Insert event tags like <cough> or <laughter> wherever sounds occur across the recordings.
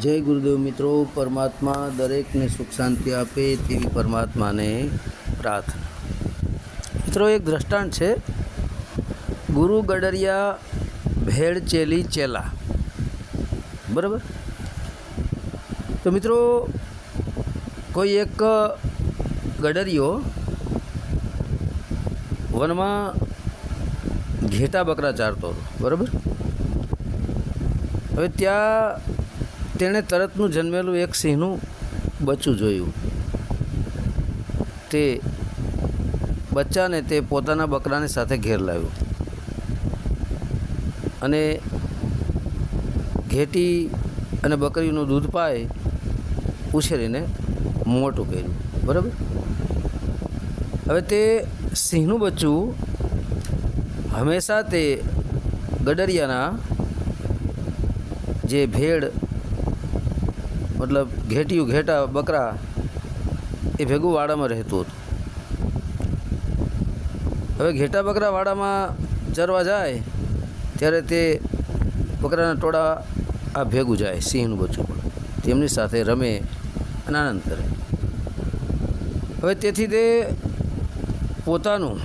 જય ગુરુદેવ મિત્રો, પરમાત્મા દરેકને સુખ શાંતિ આપે તેવી પરમાત્માને પ્રાર્થના. મિત્રો, એક દ્રષ્ટાંત છે. ગુરુ ગડરિયા ભેળ ચેલી ચેલા. બરાબર? તો મિત્રો, કોઈ એક ગડરિયો વનમાં ઘેટા બકરા ચારતો હતો. બરાબર? હવે ત્યાં તેણે તરતનું જન્મેલું એક સિંહનું બચ્ચું જોયું. તે બચ્ચાને તે પોતાના બકરાની સાથે ઘેર લાવ્યો. અને ઘેટી અને બકરીનું દૂધ પાય ઉછેરીને મોટું કર્યું. બરાબર? હવે તે સિંહનું બચ્ચું હંમેશા તે ગડરિયાના જે ભેડ મતલબ ઘેટિયું, ઘેટા, બકરા, એ ભેગું વાડામાં રહેતું હતું. હવે ઘેટા, બકરા વાડામાં ચરવા જાય, ત્યારે તે બકરાના ટોળા આ ભેગું જાય, સિંહનું બચ્ચું પણ. તેમની સાથે રમે અને આનંદ કરે. હવે તેથી તે પોતાનું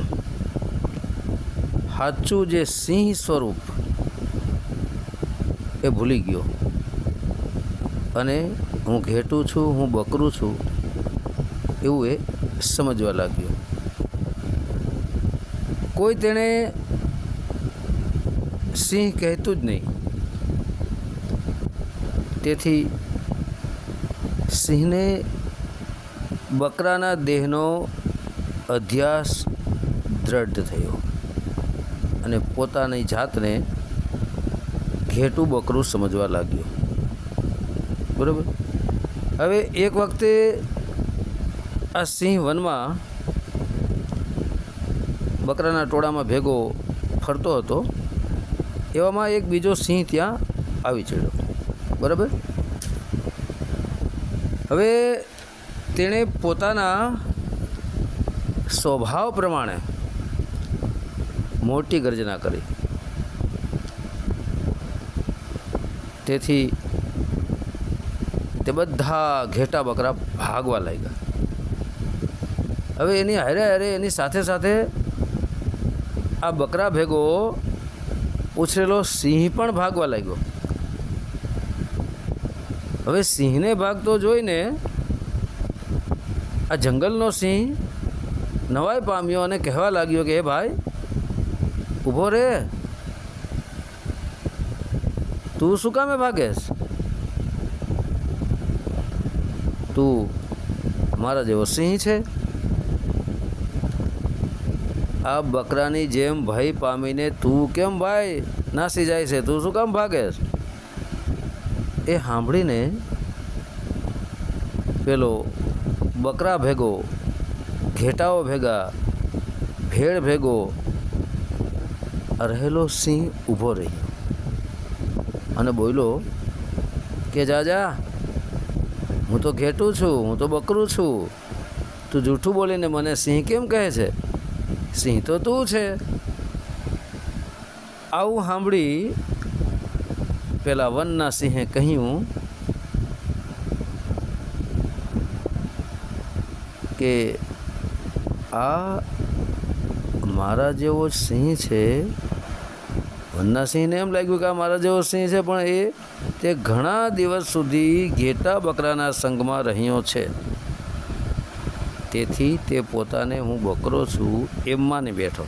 સાચું જે સિંહ સ્વરૂપ એ ભૂલી ગયો. અને હું ઘેટું છું, હું બકરું છું, એવું એ સમજવા લાગ્યો. કોઈ તેણે સિંહ કહેતું જ નહીં. તેથી સિંહને બકરાના દેહનો અધ્યાસ દ્રઢ થયો અને પોતાની જાતને ઘેટું બકરું સમજવા લાગ્યો. બરાબર? હવે એક વખતે આ સિંહ વનમાં બકરાના ટોળામાં ભેગો ફરતો હતો. એવામાં એક બીજો સિંહ ત્યાં આવી ચડ્યો. બરાબર? હવે તેણે પોતાના સ્વભાવ પ્રમાણે મોટી ગર્જના કરી. તેથી તે બધા ઘેટા બકરા ભાગવા લાગ્યા. હવે એની હારે હારે એની સાથે સાથે આ બકરા ભેગો ઉછરેલો સિંહ પણ ભાગવા લાગ્યો. હવે સિંહને ભાગતો જોઈને આ જંગલનો સિંહ નવાઈ પામ્યો અને કહેવા લાગ્યો કે, હે ભાઈ, ઊભો રે. તું શું કામે ભાગેશ? તું મારા જેવો સિંહ છે? આ બકરાની જેમ ભય પામીને તું કેમ ભાઈ નાસી જાય છે? તું શું કામ ભાગેશ? એ સાંભળીને પેલો બકરા ભેગો, ઘેટાઓ ભેગા, ભેળ ભેગો, રહેલો સિંહ ઊભો રહ્યો અને બોલ્યો કે જાજા હું તો ઘેટું છું, હું તો બકરું છું. તું જૂઠું બોલીને મને સિંહ કેમ કહે છે? સિંહ તો તું છે. આવું સાંભળી પેલા વનના સિંહે કહ્યું કે આ મારા જેવો સિંહ છે. વનના સિંહને એમ લાગ્યું કે આ મારા જેવો સિંહ છે, પણ એ તે ઘણા દિવસ સુધી ઘેટા બકરાના સંગમાં રહ્યો છે. તેથી તે પોતાને હું બકરો છું એમ માની બેઠો.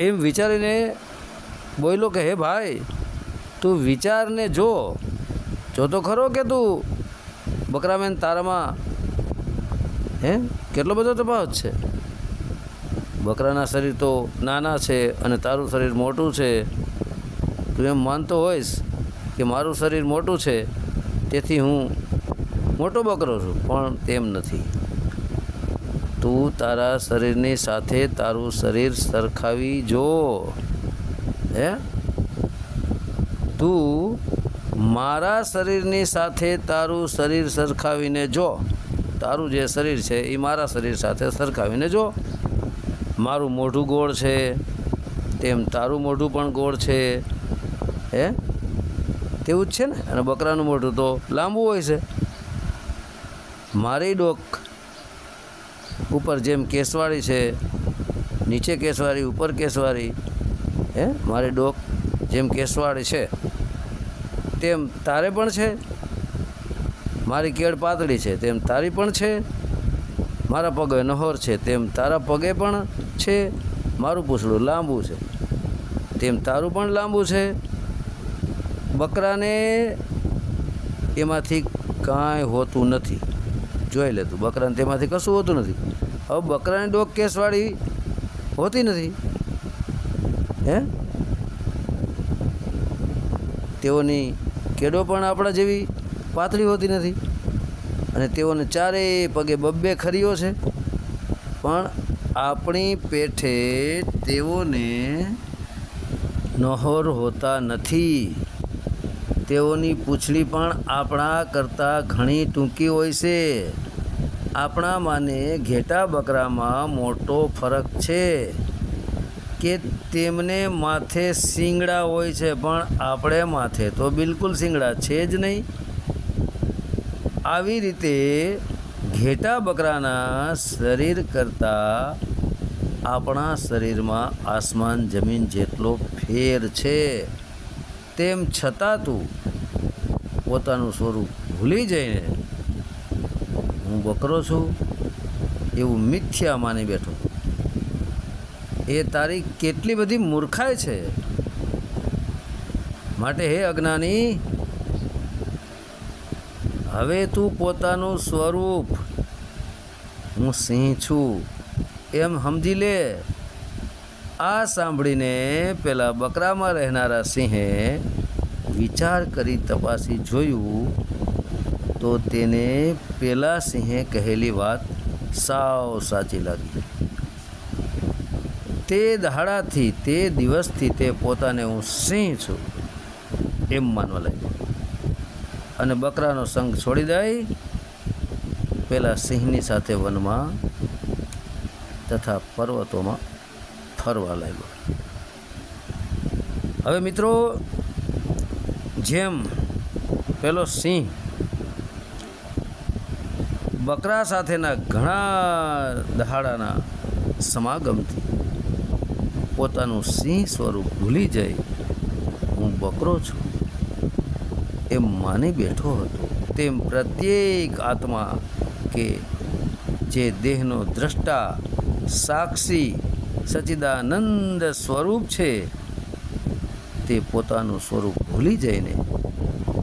એમ વિચારીને બોલ્યો કે હે ભાઈ, તું વિચારને જો. જો તો ખરો કે તું બકરામેન તારામાં, હે? કેટલો બધો તફાવત છે? બકરાના શરીર તો નાના છે અને તારું શરીર મોટું છે. તું એમ માનતો હોઈશ કે મારું શરીર મોટું છે, તેથી હું મોટો બકરો છું, પણ તેમ નથી. તું તારા શરીરની સાથે તારું શરીર સરખાવી જો. હે? તું મારા શરીરની સાથે તારું શરીર સરખાવીને જો. તારું જે શરીર છે એ મારા શરીર સાથે સરખાવીને જો. મારું મોઢું ગોળ છે, તેમ તારું મોઢું પણ ગોળ છે. હે? તેવું જ છે ને? અને બકરાનું મોઢું તો લાંબુ હોય છે. મારી ડોક ઉપર જેમ કેસવાળી છે, નીચે કેસવાળી, ઉપર કેસવાળી, હે? મારી ડોક જેમ કેસવાળી છે, તેમ તારે પણ છે. મારી કેળ પાતળી છે, તેમ તારી પણ છે. મારા પગે નહોર છે, તેમ તારા પગે પણ છે. મારું પૂછડું લાંબુ છે, તેમ તારું પણ લાંબુ છે. બકરાને એમાંથી કાંઈ હોતું નથી. જોઈ લેતું બકરાને તેમાંથી કશું હોતું નથી. હવે બકરાની ડોક કેસવાળી હોતી નથી. હે? તેઓની કેડો પણ આપણા જેવી પાતળી હોતી નથી. અને તેઓને ચારેય પગે બબ્બે ખરીઓ છે. પણ આપણી પેઠે તેઓને નહોર હોતા નથી. તેઓની પૂંછડી પણ આપણા કરતાં ઘણી ટૂંકી હોય છે. આપણામાંને ઘેટા બકરામાં મોટો ફરક છે કે તેમને માથે શિંગડા હોય છે, પણ આપણે માથે તો બિલકુલ શિંગડા છે જ નહીં. આવી રીતે ઘેટા બકરાના શરીર કરતાં આપણા શરીરમાં આસમાન જમીન જેટલો ફેર છે. તેમ છતાં તું પોતાનું સ્વરૂપ ભૂલી જઈને હું બકરો છું એવું મિથ્યા માની બેઠો. એ તારી કેટલી બધી મૂર્ખાઈ છે. માટે હે અજ્ઞાની, હવે તું પોતાનું સ્વરૂપ હું સિંહ છું. એમ સમજી લે. આ સાંભળીને પેલા બકરામાં રહેનારા સિંહે વિચાર કરી તપાસી જોયું તો તેને પેલા સિંહે કહેલી વાત સાવ સાચી લાગી. તે દહાડાથી તે દિવસથી તે પોતાને હું સિંહ છું એમ માનવા લાગ્યો. અને બકરાનો સંગ છોડી દઈ પેલા સિંહની સાથે વનમાં તથા પર્વતોમાં ફરવા લાગ્યો. હવે મિત્રો, જેમ પેલો સિંહ બકરા સાથેના ઘણા દહાડાના સમાગમથી પોતાનું સિંહ સ્વરૂપ ભૂલી જઈ હું બકરો છું. એમ માની બેઠો હતો. તેમ પ્રત્યેક આત્મા કે જે દેહનો દ્રષ્ટા, સાક્ષી સચિદાનંદ સ્વરૂપ છે. તે પોતાનું સ્વરૂપ ભૂલી જઈને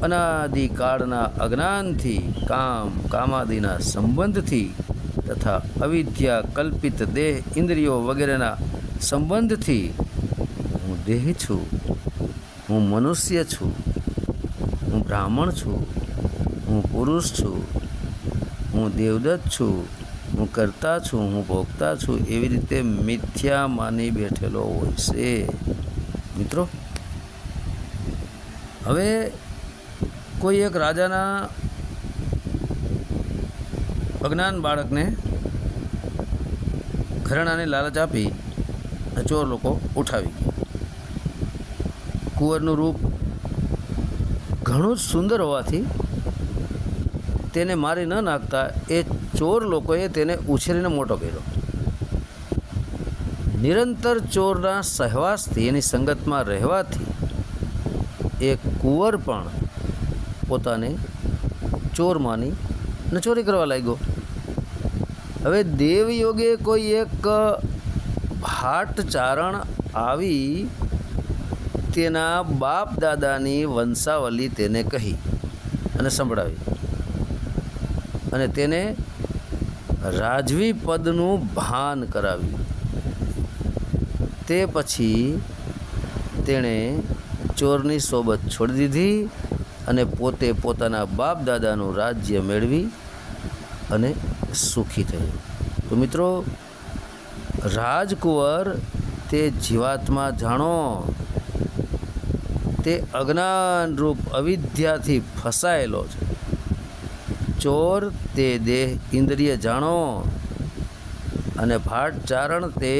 અનાદિકાળના અજ્ઞાનથી, કામ, કામાદિના સંબંધથી તથા અવિદ્યા કલ્પિત દેહ ઇન્દ્રિયો વગેરેના સંબંધથી હું દેહ છું. હું મનુષ્ય છું. હું બ્રાહ્મણ છું. હું પુરુષ છું. હું દેવદત્ત છું. હું કરતા છું, હું ભોગતા છું, એવી રીતે મિથ્યા માની બેઠેલો હોય છે. મિત્રો, હવે કોઈ એક રાજાના અજ્ઞાન બાળકને ઘરેણાની લાલચ આપી ચોર લોકો ઉઠાવી ગયા. કુંવરનું રૂપ ઘણું જ સુંદર હોવાથી તેને મારી ન નાખતા એ ચોર લોકોએ તેને ઉછેરીને મોટો કર્યો. નિરંતર ચોરના સહવાસથી એની સંગતમાં રહેવાથી એ કુંવર પણ પોતાને ચોર માની ને ચોરી કરવા લાગ્યો. હવે દેવયોગે કોઈ એક ભાટ ચારણ આવી તેના બાપ દાદાની વંશાવલી તેને કહી અને સંભળાવી. અને તેને રાજવી પદનું ભાન કરાવ્યું. તે પછી તેણે ચોરની સોબત છોડી દીધી અને પોતે પોતાના બાપ દાદાનું રાજ્ય મેળવી અને સુખી થયો તો મિત્રો, રાજકુંવર તે જીવાત્મા જાણો. તે અજ્ઞાનરૂપ અવિદ્યાથી ફસાયેલો છે. ચોર તે દેહ ઇન્દ્રિય જાણો અને ભાટચારણ તે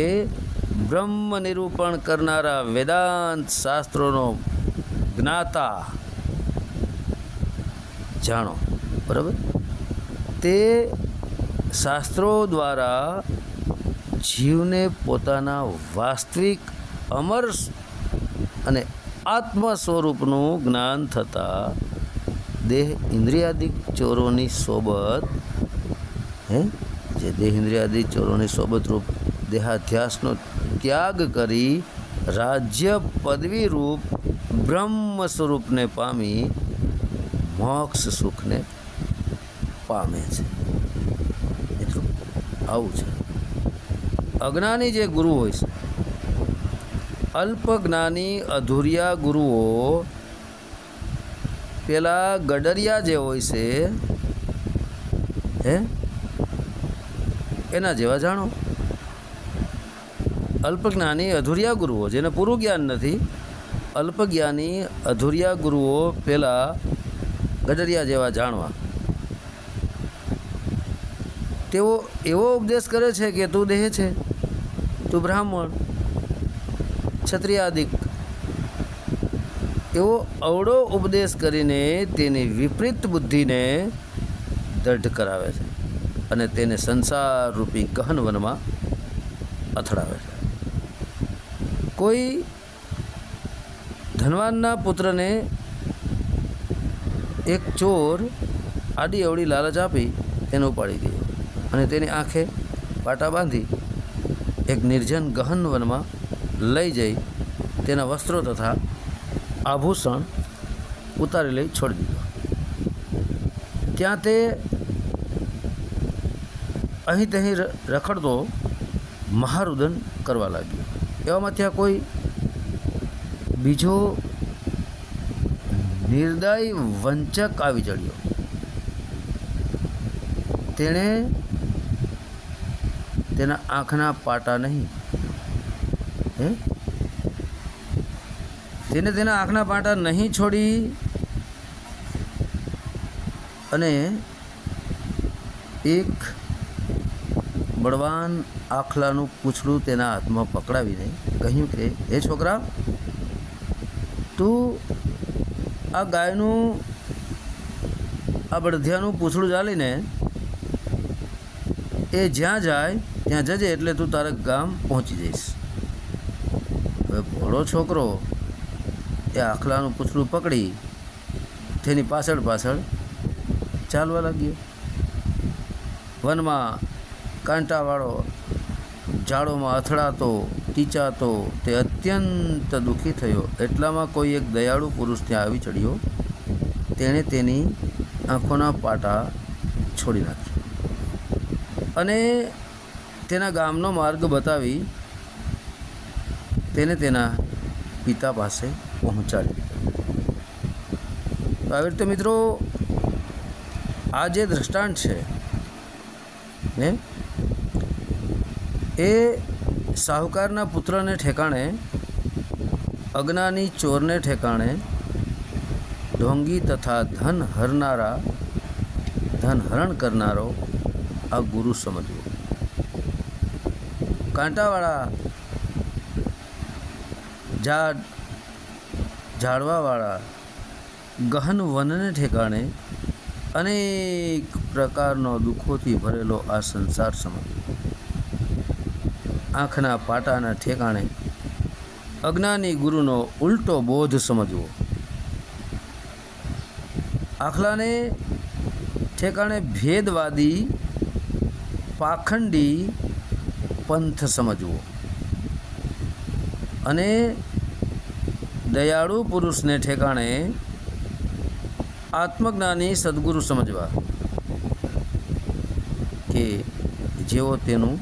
બ્રહ્મ નિરૂપણ કરનારા વેદાંત શાસ્ત્રોનો જ્ઞાતા જાણો. બરાબર? તે શાસ્ત્રો દ્વારા જીવને પોતાના વાસ્તવિક અમર અને આત્મ સ્વરૂપનું જ્ઞાન થતાં દેહ ઇન્દ્રિયાદિક ચોરોની સોબત, હે? જે દેહ ઇન્દ્રિયાદિક ચોરોની સોબત રૂપ દેહાધ્યાસનો ત્યાગ કરી રાજ્ય પદવી રૂપ બ્રહ્મ સ્વરૂપને પામી મોક્ષ સુખને પામે છે. એટલું આવું છે. અજ્ઞાની જે ગુરુ હોય છે અલ્પ જ્ઞાની અધૂરિયા ગુરુઓ પેલા ગડરિયા જે હોય છે, હે? એના જેવા જાણો. અલ્પજ્ઞાની અધૂરિયા ગુરુઓ, જેને પૂરું જ્ઞાન નથી, અલ્પજ્ઞાની અધૂરિયા ગુરુઓ પેલા ગડરિયા જેવા જાણવા. તેઓ એવો ઉપદેશ કરે છે કે તું દેહ છે, તું બ્રાહ્મણ, ક્ષત્રિયાદિક એવો અવળો ઉપદેશ કરીને તેની વિપરીત બુદ્ધિને દઢ કરાવે છે અને તેને સંસાર રૂપી ગહન વનમાં અથડાવે છે. કોઈ ધનવાનના પુત્રને એક ચોર આડી અવળી લાલચ આપી તેને ઉપાડી ગયો અને તેની આંખે પાટા બાંધી એક નિર્જન ગહન વનમાં લઈ જઈ તેના વસ્ત્રો તથા આભૂષણ ઉતારી લઈ છોડી દીધો. ત્યાં તે અહીં તહીં રખડતો મહારુદન કરવા લાગ્યો. એવામાં ત્યાં કોઈ બીજો નિર્દય વંચક આવી ચડ્યો. તેણે તેના આંખના પાટા નહીં, હે? તેને તેના આંખના પાટા નહીં છોડી અને એક બળવાન આખલાનું પૂછડું તેના હાથમાં પકડાવીને કહ્યું કે, હે છોકરા, તું આ ગાયનું, આ બળધિયાનું પૂછડું ચાલીને એ જ્યાં જાય, ત્યાં જજે એટલે તું તારા ગામ પહોંચી જઈશ. હવે ભોળો છોકરો એ આખલાનું પૂછડું પકડી, તેની પાછળ પાછળ ચાલવા લાગ્યો. વનમાં કાંટાવાળો ઝાડોમાં અથડાતો, ટીચાતો, તે અત્યંત દુઃખી થયો. એટલામાં કોઈ એક દયાળુ પુરુષ ત્યાં આવી ચડ્યો. તેણે તેની આંખોના પાટા છોડી નાખ્યા. અને તેના ગામનો માર્ગ બતાવી તેને તેના પિતા પાસે પહોંચાડી તો આવી રીતે મિત્રો, આ જે દ્રષ્ટાંત છે, ને, એ સાહુકારના પુત્રને ઠેકાણે, અજ્ઞાની ચોરને ઠેકાણે, ઢોંગી તથા ધન હરનારા, ધન હરણ કરનારો આ ગુરુ સમજવો. કાંટાવાળા ઝાડ ઝાડવાવાળા ગહન વનને ઠેકાણે અનેક પ્રકારનો દુઃખોથી ભરેલો આ સંસાર સમજવો આંખના પાટાના ઠેકાણે અજ્ઞાની ગુરુનો ઉલટો બોધ સમજવો. આખલાને ઠેકાણે ભેદવાદી પાખંડી પંથ સમજવો. અને દયાળુ પુરુષને ઠેકાણે આત્મજ્ઞાની સદગુરુ સમજવા કે જેઓ તેનું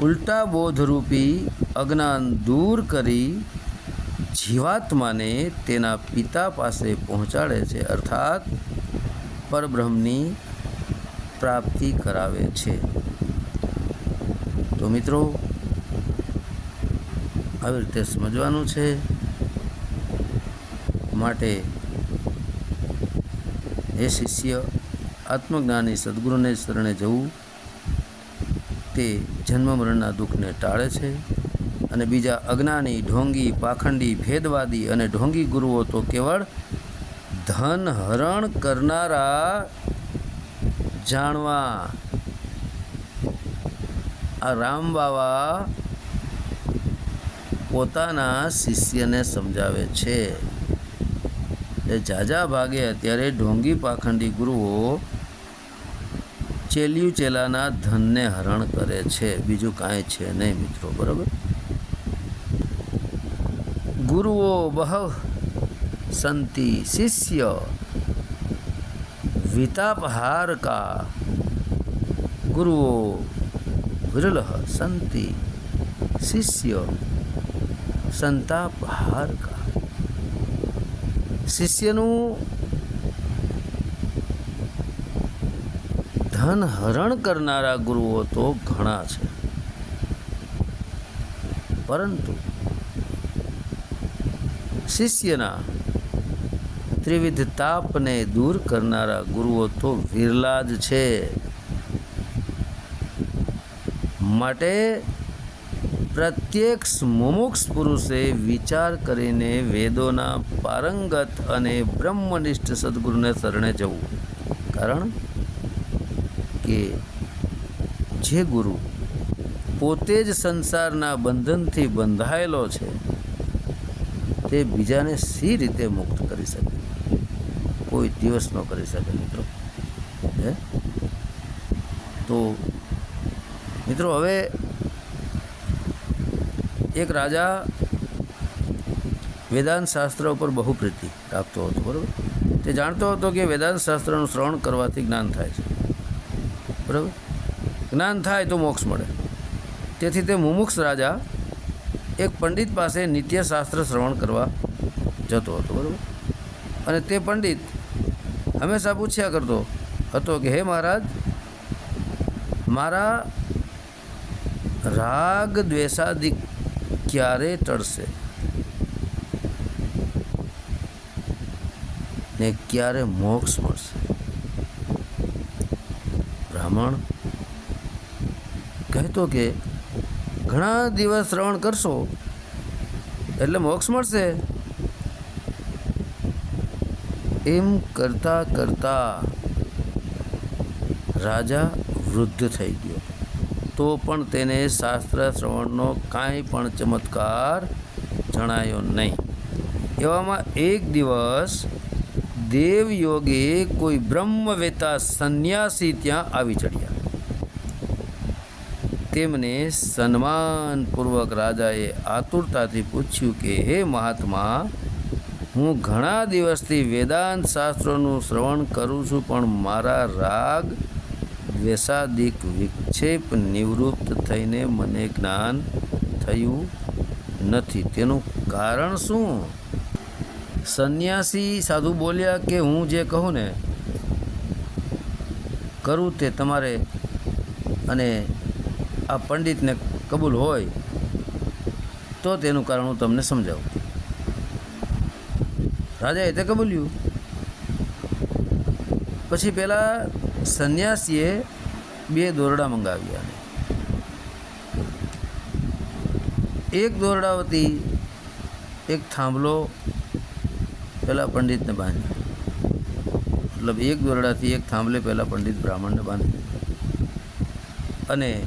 ઉલટા બોધરૂપી અજ્ઞાન દૂર કરી જીવાત્માને તેના પિતા પાસે પહોંચાડે છે, અર્થાત પરબ્રહ્મની પ્રાપ્તિ કરાવે છે. તો મિત્રો આવી રીતે સમજવાનું છે માટે એ શિષ્ય આત્મજ્ઞાની સદગુરુને શરણે જવું તે જન્મ મરણના દુઃખને ટાળે છે અને બીજા અજ્ઞાની, ઢોંગી, પાખંડી, ભેદવાદી અને ઢોંગી ગુરુઓ તો કેવળ ધન હરણ કરનારા જાણવા. આ રામ બાવા પોતાના શિષ્યને સમજાવે છે. એ ઝાઝા ભાગે અત્યારે ઢોંગી પાખંડી ગુરુઓ ચેલિયું ચેલાના ધનને હરણ કરે છે. બીજું કાંઈ છે નહીં મિત્રો, બરાબર? ગુરુઓ બહવ સંતિ, શિષ્ય, વિતાપહાર કા. ગુરુઓ વિરલ સંતિ, શિષ્ય સંતાપહાર કા. શિષ્યનું ધન હરણ કરનારા ગુરુઓ તો ઘણા છે. પરંતુ શિષ્યના ત્રિવિધ તાપને દૂર કરનારા ગુરુઓ તો વિરલા જ છે. માટે પ્રત્યેક મુમુક્ષ પુરુષે વિચાર કરીને વેદોના પારંગત અને બ્રહ્મનિષ્ઠ સદગુરુને શરણે જવું. કારણ કે જે ગુરુ પોતે જ સંસારના બંધનથી બંધાયેલો છે, તે બીજાને સી રીતે મુક્ત કરી શકે? કોઈ દિવસ ન કરી શકે, મિત્રો. હે? તો મિત્રો, હવે એક રાજા વેદાંત શાસ્ત્ર ઉપર બહુ પ્રીતિ રાખતો હતો, બરાબર? તે જાણતો હતો કે વેદાંત શાસ્ત્રનું શ્રવણ કરવાથી જ્ઞાન થાય છે. બરાબર? જ્ઞાન થાય તો મોક્ષ મળે. તેથી તે મુમુક્ષ રાજા એક પંડિત પાસે નિત્ય શાસ્ત્ર શ્રવણ કરવા જતો હતો, બરાબર? અને તે પંડિત હંમેશા પૂછ્યા કરતો હતો કે, હે મહારાજ, મારા રાગ દ્વેષાદિ ક્યારે ટળશે ને ક્યારે મોક્ષ મળશે? બ્રાહ્મણ કહેતો કે, ઘણા દિવસ શ્રવણ કરશો, એટલે મોક્ષ મળશે. એમ કરતા કરતા રાજા વૃદ્ધ થઈ ગયો. તો પણ તેને શાસ્ત્ર શ્રવણનો કાંઈ પણ ચમત્કાર જણાયો નહીં. એવામાં એક દિવસ દેવયોગે કોઈ બ્રહ્મવેતા સંન્યાસી ત્યાં આવી ચડ્યા. તેમને સન્માનપૂર્વક રાજાએ આતુરતાથી પૂછ્યું કે, હે મહાત્મા, હું ઘણા દિવસથી વેદાંત શાસ્ત્રોનું શ્રવણ કરું છું, પણ મારા રાગ દ્વેષાદિક વિક્ષેપ નિવૃત્ત થઈને મને જ્ઞાન થયું નથી. તેનું કારણ શું? સંન્યાસી સાધુ બોલ્યા કે હું જે કહું ને, કરું તે તમારે અને આ પંડિતને કબૂલ હોય તો તેનું કારણ હું તમને સમજાવું. રાજાએ તે કબૂલ્યું. પછી પહેલાં સંન્યાસીએ બે દોરડા મંગાવ્યા એક દોરડાવતી એક થાંભલો પેલા પંડિતને બાંધ્યો. મતલબ એક દોરડાથી એક થાંભલે પહેલાં પંડિત બ્રાહ્મણને બાંધ્યો. અને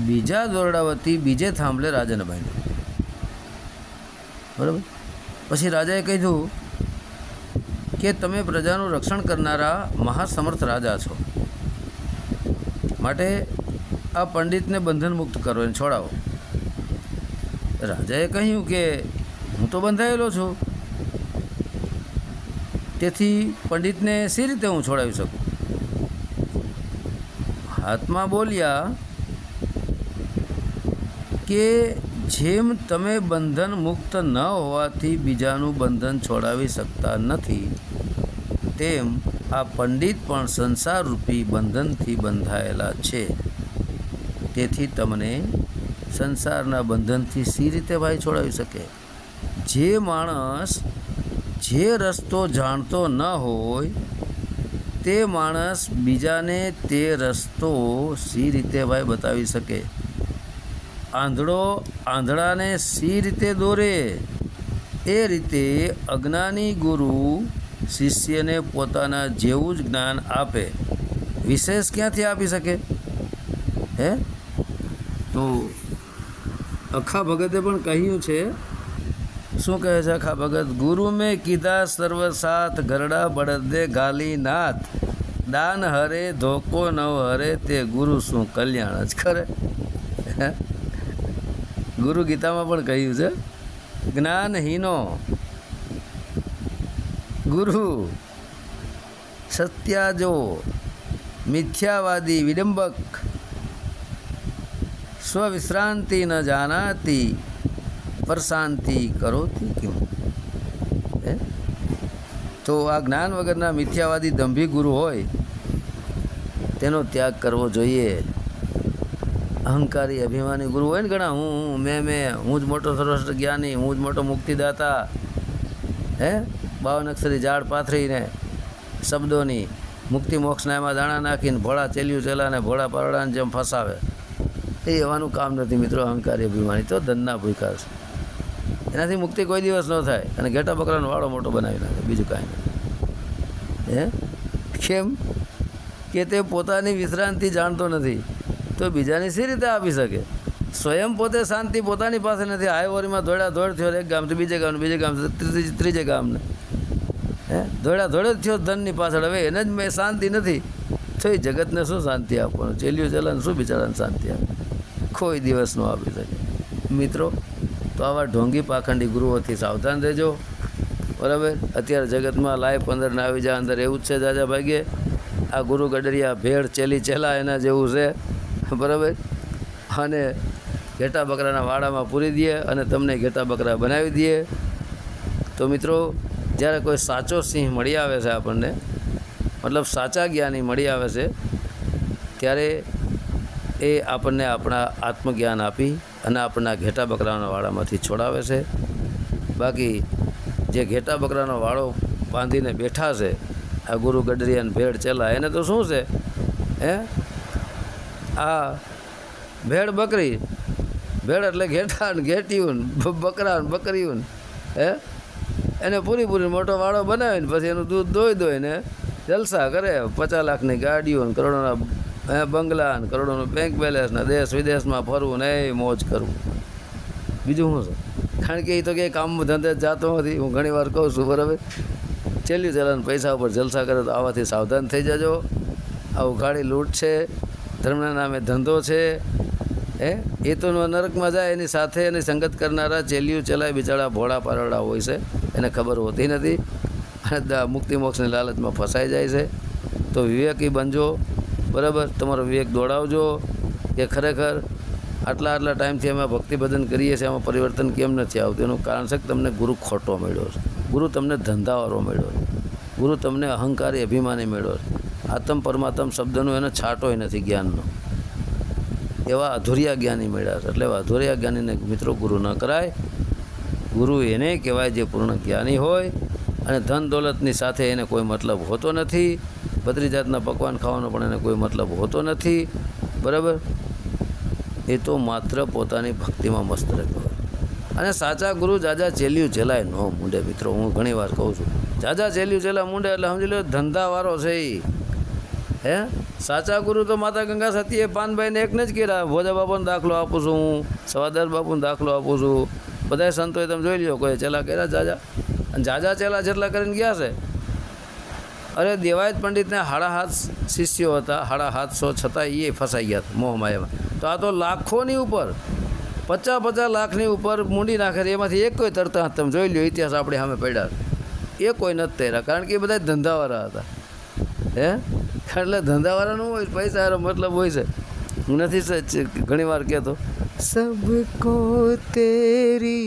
બીજા દોરડાવતી બીજે થાંભલે રાજાને બાંધ્યો. બરાબર? પછી રાજાએ કહ્યું કે તમે પ્રજાનું રક્ષણ કરનારા મહાસમર્થ રાજા છો. માટે આ પંડિતને બંધન મુક્ત કરો એને છોડાવો. રાજાએ કહ્યું કે, હું તો બંધાયેલો છું. તેથી પંડિતને સી રીતે હું છોડાવી શકું? હાથમાં બોલ્યા કે, જેમ તમે બંધન મુક્ત ન હોવાથી બીજાનું બંધન છોડાવી શકતા નથી, તેમ આ પંડિત પણ સંસારરૂપી બંધનથી બંધાયેલા છે. તેથી તમને સંસારના બંધનથી સી રીતે ભાઈ છોડાવી શકે? જે માણસ જે રસ્તો જાણતો ન હોય, તે માણસ બીજાને તે રસ્તો સી રીતે ભાઈ બતાવી શકે? આંધળો આંધળાને સી રીતે દોરે. એ રીતે અજ્ઞાની ગુરુ શિષ્યને પોતાના જેવું જ જ્ઞાન આપે. વિશેષ ક્યાંથી આપી શકે? હે? તો અખા ભગતે પણ કહ્યું છે, શું કહે છે અખા ભગત? ગુરુ મેં કીધા સર્વ સાથ ગરડા બળદે ગાલી નાથ. દાન હરે, ધોકો નવ હરે, તે ગુરુ શું કલ્યાણ જ કરે? ગુરુ ગીતામાં પણ કહ્યું છે, જ્ઞાનહીનો ગુરુ, સત્યાજો, મિથ્યાવાદી, વિડંબક, સ્વવિશ્રાંતિ ન જાનાતી પરશાંતિ કરોતી કેમ? તો આ જ્ઞાન વગરના મિથ્યાવાદી દંભી ગુરુ હોય, તેનો ત્યાગ કરવો જોઈએ. અહંકારી અભિમાની ગુરુ હોય ને ઘણા હું, મેં મેં, હું જ મોટો સર્વશ્રેષ્ઠ જ્ઞાની, હું જ મોટો મુક્તિદાતા. હે? બાવન અક્ષરી ઝાડ પાથરીને શબ્દોની મુક્તિ મોક્ષના એમાં દાણા નાખીને ભોળા ચેલ્યું ચેલાને ભોળા પારડાને જેમ ફસાવે. એ એવાનું કામ નથી મિત્રો, અહંકારી અભિમાની. તો ધનના ભૂકાર છે. એનાથી મુક્તિ કોઈ દિવસ ન થાય. અને ઘેટા બકરાનો વાળો મોટો બનાવી નાખે, બીજું કાંઈ નહીં. હે? કેમ? કે તે પોતાની વિશ્રાંતિ જાણતો નથી. તો બીજાને સી રીતે આપી શકે? સ્વયં પોતે શાંતિ પોતાની પાસે નથી. હાઈવરીમાં દોડ્યા દોડ થયો એક ગામથી બીજે ગામ બીજે ગામ ત્રીજે ગામને. હે? દોડ્યા દોડે જ થયો ધનની પાછળ. હવે એને જ મેં શાંતિ નથી. તો જગતને શું શાંતિ આપવાનું? ચેલ્યું ચલાને શું બિચારાને શાંતિ આપે? કોઈ દિવસ ન આપી શકે. મિત્રો, તો આવા ઢોંગી પાખંડી ગુરુઓથી સાવધાન રહેજો. બરાબર? અત્યારે જગતમાં લાય પંદર ને આવી જાય અંદર એવું જ છે જાજા ભાગ્યે આ ગુરુ ગડરિયા, ભેળ, ચેલી, ચેલા એના જેવું છે. બરાબર? અને ઘેટા બકરાના વાડામાં પૂરી દઈએ અને તમને ઘેટા બકરા બનાવી દઈએ. તો મિત્રો જ્યારે કોઈ સાચો સિંહ મળી આવે છે આપણને, મતલબ સાચા જ્ઞાની મળી આવે છે, ત્યારે એ આપણને આપણા આત્મજ્ઞાન આપી અને આપણના ઘેટા બકરાના વાડામાંથી છોડાવે છે. બાકી જે ઘેટા બકરાનો વાળો બાંધીને બેઠા છે, આ ગુરુ ગડરિયાન ભેળ ચેલા, એને તો શું છે? હે? આ ભેળ બકરી, ભેળ એટલે ઘેટા ને ઘેટિયું બકરા ને બકરીયું હે? એને પૂરી પૂરી મોટો વાળો બનાવીને પછી એનું દૂધ દોઈ દોઈને જલસા કરે. પચાસ લાખની ગાડીઓ ને કરોડોના બંગલા ને કરોડોનું બેંક બેલેન્સ ને દેશ વિદેશમાં ફરવું ને એ મોજ કરવું. બીજું શું છે? કારણ કે એ તો કંઈ કામ ધંધે જ જાતો નથી. હું ઘણી વાર કહું છું, બરાબર? ચેલ્યું ચલાન પૈસા ઉપર જલસા કરે તો આવાથી સાવધાન થઈ જજો. આ ઉઘાડી લૂંટ છે ધર્મના નામે ધંધો છે. હે? એ તો નરકમાં જાય, એની સાથે એની સંગત કરનારા ચેલિયું ચલાય, બિચારા ભોળા પારડા હોય છે. એને ખબર હોતી નથી. અને મુક્તિ મોક્ષની લાલચમાં ફસાઈ જાય છે. તો વિવેકી બનજો. બરાબર? તમારો વિવેક દોડાવજો. કે ખરેખર આટલા આટલા ટાઈમથી અમે ભક્તિભજન કરીએ છીએ એમાં પરિવર્તન કેમ નથી આવતું? એનું કારણ છે કે તમને ગુરુ ખોટો મળ્યો છે. ગુરુ તમને ધંધાવાળો મળ્યો છે. ગુરુ તમને અહંકારી અભિમાની મળ્યો છે. આત્મ પરમાત્મ શબ્દનો એને છાંટોય નથી જ્ઞાનનો. એવા અધૂરિયા જ્ઞાની મળ્યા છે. એટલે અધૂરિયા જ્ઞાનીને મિત્રો ગુરુ ન કરાય. ગુરુ એને કહેવાય જે પૂર્ણ જ્ઞાની હોય અને ધન દોલતની સાથે એને કોઈ મતલબ હોતો નથી. બત્રી જાતના પકવાન ખાવાનો પણ એને કોઈ મતલબ હોતો નથી. બરાબર? એ તો માત્ર પોતાની ભક્તિમાં મસ્ત રહેતો અને સાચા ગુરુ જાજા ચેલ્યું ચેલાય ન મૂંડે મિત્રો. હું ઘણી વાર કહું છું, જાજા ચેલ્યું ચેલા મૂંડે એટલે સમજી લો ધંધાવાળો છે એ હે? સાચા ગુરુ તો માતા ગંગા સતીએ પાનભાઈને એકને જ કર્યા ભોજા બાપુનો દાખલો આપું છું હું, સવાદાર બાપુનો દાખલો આપું છું. બધા સંતોએ તમે જોઈ લ્યો, કોઈ ચેલા કર્યા જાજા? અને જાજા ચેલા જેટલા કરીને ગયા છે? અરે દેવાયત પંડિતને હાડા હાથ શિષ્યો હતા, હાડા હાથસો છતાં એ ફસાઈ ગયા મોહમાયામાં તો આ તો લાખોની ઉપર, પચાસ પચાસ લાખની ઉપર મૂંડી નાખે એમાંથી એક કોઈ તરતા તમે જોઈ લો ઇતિહાસ આપણે સામે પડ્યા એ કોઈ નથી તૈરા કારણ કે એ બધા ધંધાવાળા હતા. હે? એટલે ધંધાવાળાનું હોય પૈસા એનો મતલબ હોય છે હું નથી સચ ઘણી વાર કહેતો सबको तेरी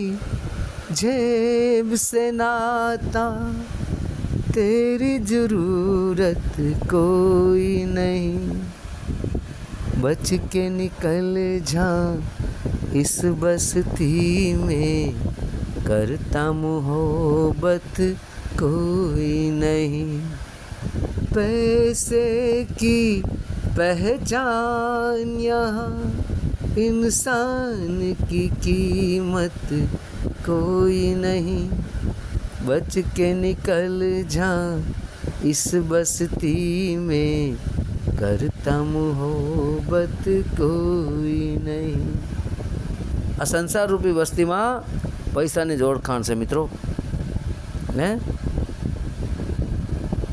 जेब से नाता तेरी जरूरत कोई नहीं बच के निकल जा इस बस्ती में करता मोहब्बत कोई नहीं पैसे की पहचान यहाँ इंसान की कीमत कोई नहीं बच के निकल जा इस बस्ती में करता मोहब्बत कोई नहीं આ સંસાર રૂપી વસ્તીમાં પૈસાની જ ઓળખાણ છે મિત્રો ને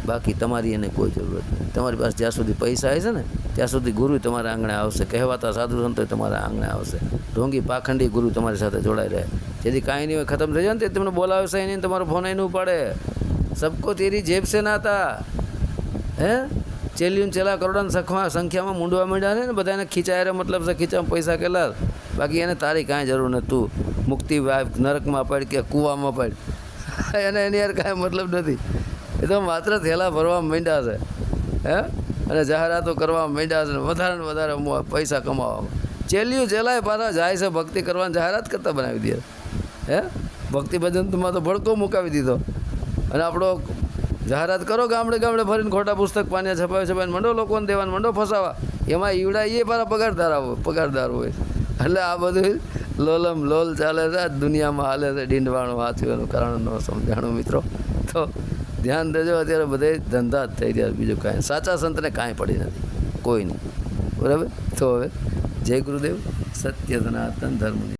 બાકી તમારી એને કોઈ જરૂરત નથી. તમારી પાસે જ્યાં સુધી પૈસા આવે છે ને, ત્યાં સુધી ગુરુ તમારા આંગણે આવશે. કહેવાતા સાધુ સંતો તમારા આંગણે આવશે. ઢોંગી પાખંડી ગુરુ તમારી સાથે જોડાઈ રહે. જેથી કાંઈ નહીં હોય, ખતમ થઈ જાય ને, તે તમને બોલાવે છે નહીં તમારો ફોન એનું પડે સબકો તેરી જેબ છે ના હતા હે? ચેલ્યું ચેલા કરોડોની સંખ્યા સંખ્યામાં મૂંડવા માંડ્યા ને, બધાને ખીચાય મતલબ છે ખીચામાં પૈસા કેટલા બાકી એને તારી કાંઈ જરૂર નથી. તું મુક્તિ નરકમાં પડ કે કૂવામાં પડ. <laughs> એને એની યાર કાંઈ મતલબ નથી. એ તો માત્ર થેલા ભરવા માંડ્યા છે, હે? અને જાહેરાતો કરવા માંડ્યા છે વધારે ને વધારે પૈસા કમાવા. ચેલ્યું ચેલાય પાછા જાય છે ભક્તિ કરવાની જાહેરાત કરતા બનાવી દે. હે? ભક્તિ ભજનમાં તો ભડકો મુકાવી દીધો. અને આપણો જાહેરાત કરો ગામડે ગામડે ફરીને ખોટા પુસ્તક પાન્યા છપાવે છપાવીને મંડો લોકોને દેવાને, મંડો ફસાવા. એમાં ઈવડા એ પાછા પગારદાર હોય પગારદાર હોય. એટલે આ બધું લોલમ લોલ ચાલે છે દુનિયામાં હાલે છે, ડીંડવાણું હાથીઓનું કારણ ન સમજાણું મિત્રો. તો ધ્યાન દેજો, અત્યારે બધે ધંધા જ થઈ રહ્યા બીજું કાંઈ. સાચા સંતને કાંઈ પડી નથી. કોઈ નહીં. બરાબર? તો હવે જય ગુરુદેવ સત્ય સનાતન ધર્મની